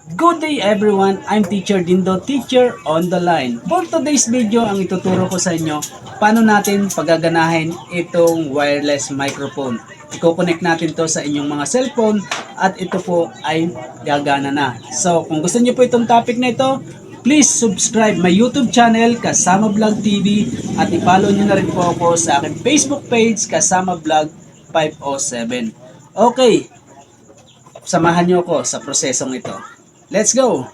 Good day everyone, I'm Teacher Dindo, Teacher on the Line. For today's video, ang ituturo ko sa inyo, paano natin pagaganahin itong wireless microphone. Iko-connect natin to sa inyong mga cellphone at ito po ay gagana na. So, kung gusto niyo po itong topic na ito, please subscribe my YouTube channel, Kasama Vlog TV at i-follow niyo na rin po ako sa aking Facebook page, Kasama Vlog 507. Okay, samahan niyo ako sa prosesong ito. Let's go!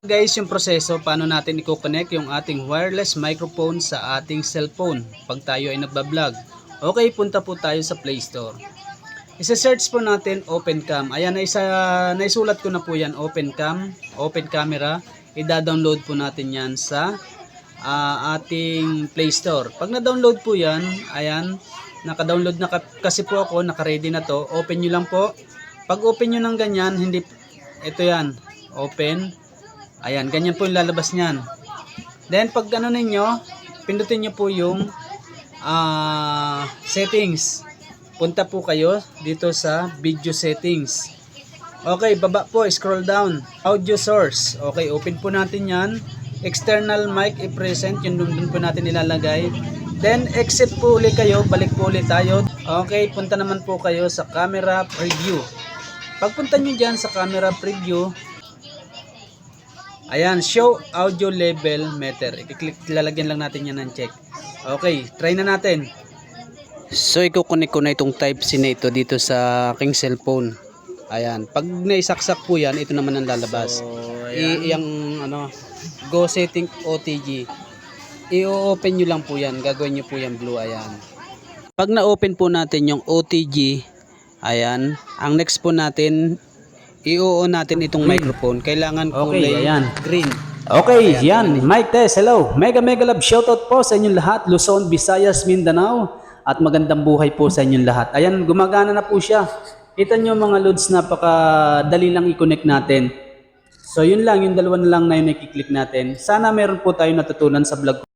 Guys, yung proseso, paano natin i-connect yung ating wireless microphone sa ating cellphone pag tayo ay nagbablog. Okay, punta po tayo sa Play Store. Isa-search po natin Open Cam. Ayan, naisa, naisulat ko na po yan, Open Cam, Open Camera. Ida-download po natin yan sa ah, ating Play Store. Pag na-download po yan, ayan, naka-download na ka- kasi po ako, naka-ready na to. Open nyo lang po. Pag open nyo ng ganyan, hindi, ito yan, open. Ayan, ganyan po yung lalabas niyan. Then, pag ano ninyo, pindutin nyo po yung ah, settings. Punta po kayo dito sa video settings. Okay, baba po, scroll down. Audio source. Okay, open po natin yan. External mic i-present, yun dun po natin ilalagay. Then, exit po ulit kayo, balik po ulit tayo. Okay, punta naman po kayo sa camera preview. Pagpunta nyo dyan sa camera preview, ayan, show audio level meter. I-click, lalagyan lang natin yan ng check. Okay, try na natin. So, ikukunik ko na itong type C na ito dito sa aking cellphone. Ayan, pag naisaksak po yan, ito naman ang lalabas. I, yung ano, go setting OTG. I-open nyo lang po yan, gagawin nyo po yan blue, ayan. Pag na-open po natin yung OTG, ayan, ang next po natin, i-on natin itong microphone. Kailangan kulay ayan. green. Okay, yan. Mike Tess, hello. Mega mega love shoutout po sa inyong lahat. Luzon, Visayas, Mindanao. At magandang buhay po sa inyong lahat. Ayan, gumagana na po siya. Kita nyo mga loads, napakadali lang i-connect natin. So yun lang, yung dalawa na lang na yung nakiklik natin. Sana meron po tayo natutunan sa vlog